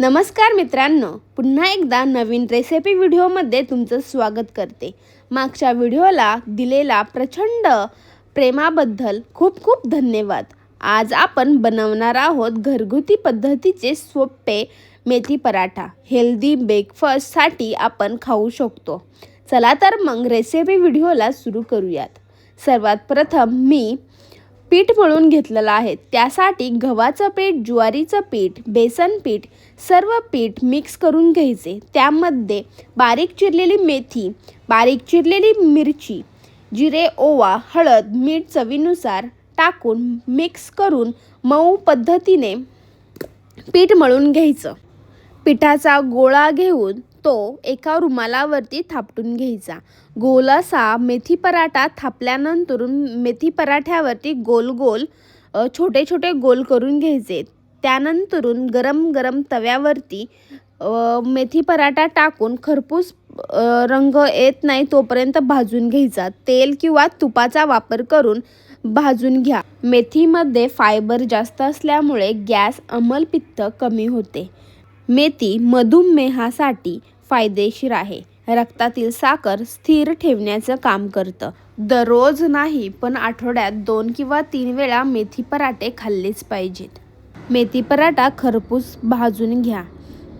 नमस्कार मित्रांनो पुन्हा एकदा नवीन रेसिपी व्हिडिओमध्ये तुमचं स्वागत करते. मागच्या व्हिडिओला दिलेला प्रचंड प्रेमाबद्दल खूप खूप धन्यवाद. आज आपण बनवणार आहोत घरगुती पद्धतीचे सोपे मेथी पराठा. हेल्दी ब्रेकफास्टसाठी आपण खाऊ शकतो. चला तर मग रेसिपी व्हिडिओला सुरू करूयात. सर्वात प्रथम मी पीठ मळून घेतलेलं आहे. त्यासाठी गव्हाचं पीठ ज्वारीचं पीठ बेसन पीठ सर्व पीठ मिक्स करून घ्यायचे. त्यामध्ये बारीक चिरलेली मेथी बारीक चिरलेली मिरची जिरे ओवा हळद मीठ चवीनुसार टाकून मिक्स करून मऊ पद्धतीने पीठ मळून घ्यायचं. पिठाचा गोळा घेऊन तो एका रुमालावरती थापटून घ्यायचा. गोल असा मेथी पराठा थापल्यानंतर मेथी पराठ्यावरती गोल गोल छोटे छोटे गोल करून घ्यायचे. त्यानंतरून गरम गरम तव्यावरती मेथी पराठा टाकून खरपूस रंग येत नाही तोपर्यंत भाजून घ्यायचा. तेल किंवा तुपाचा वापर करून भाजून घ्या. मेथीमध्ये फायबर जास्त असल्यामुळे गॅस अंमलपित्त कमी होते. मेथी मधुमेहासाठी फायदेशीर आहे. रक्तातील साखर स्थिर ठेवण्याचं काम करतं. दररोज नाही पण आठवड्यात दोन किंवा तीन वेळा मेथी पराठे खाल्लेच पाहिजेत. मेथी पराठा खरपूस भाजून घ्या.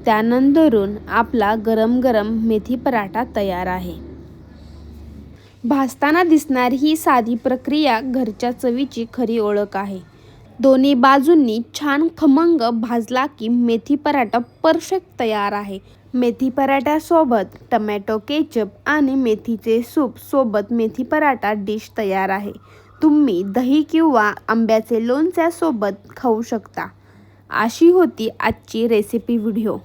त्यानंतरून आपला गरम गरम मेथी पराठा तयार आहे. भाजताना दिसणारी ही साधी प्रक्रिया घरच्या चवीची खरी ओळख आहे. दोन्ही बाजूंनी छान खमंग भाजला की मेथी पराठा परफेक्ट तयार आहे. मेथी पराठ्यासोबत टमॅटो केचप आणि मेथीचे सूप सोबत मेथी पराठा डिश तयार आहे. तुम्ही दही किंवा आंब्याचे लोणच्यासोबत खाऊ शकता. अशी होती आजची रेसिपी व्हिडिओ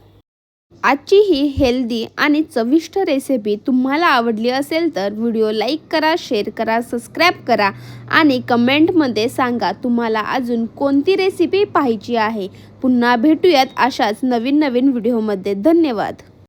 आजची ही हेल्दी आणि चविष्ट रेसिपी तुम्हाला आवडली असेल तर व्हिडिओ लाईक करा शेअर करा सबस्क्राईब करा आणि कमेंटमध्ये सांगा तुम्हाला अजून कोणती रेसिपी पाहिजे आहे. पुन्हा भेटूयात अशाच नवीन नवीन व्हिडिओमध्ये धन्यवाद.